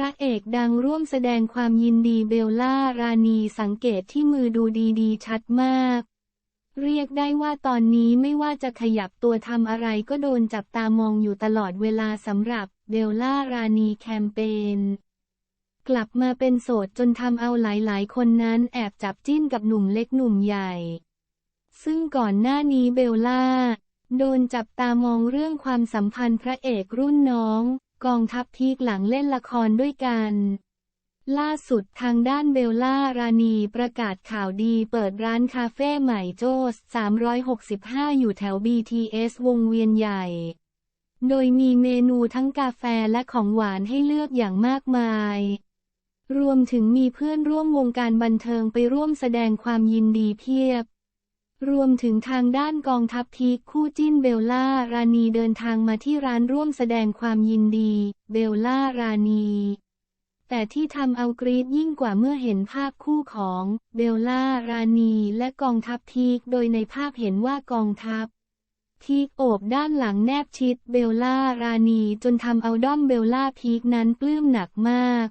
ระเอกดังร่วมแสดงความยินดีเบลล่ารานีสังเกตที่มือดูดีๆ ชัดมาก เรียกได้ว่าตอนนี้ไม่ว่าจะขยับตัวทำอะไรก็โดนจับตามองอยู่ตลอดเวลาสำหรับเบลล่ารานีแคมเปญกลับมาเป็นโสดจนทำเอาหลายๆ คนนั้นแอบจับจิ้นกับหนุ่มเล็กหนุ่มใหญ่ ซึ่งก่อนหน้านี้เบลล่า โดนจับตามองเรื่องความสัมพันธ์พระเอกรุ่นน้อง กองทัพพีกหลังเล่นละครด้วยกัน ล่าสุดทางด้านเบลล่ารานีประกาศข่าวดีเปิดร้านคาเฟ่ใหม่โจส 365 อยู่แถว BTS วงเวียนใหญ่ โดยมีเมนูทั้งกาแฟและของหวานให้เลือกอย่างมากมาย รวมถึงมีเพื่อนร่วมวงการบันเทิงไปร่วมแสดงความยินดีเพียบ รวมถึงทางด้านกองทัพพีคคู่จิ้นเบลล่ารานีเดินทางมาที่ร้านร่วมแสดงความยินดี เบลล่ารานี แต่ที่ทำเอากรีดยิ่งกว่าเมื่อเห็นภาพคู่ของเบลล่ารานีและกองทัพพีคโดยในภาพเห็นว่ากองทัพพีคโอบด้านหลังแนบชิดเบลล่ารานีจนทำเอาด้อมเบลล่าพีคนั้นปลื้มหนักมาก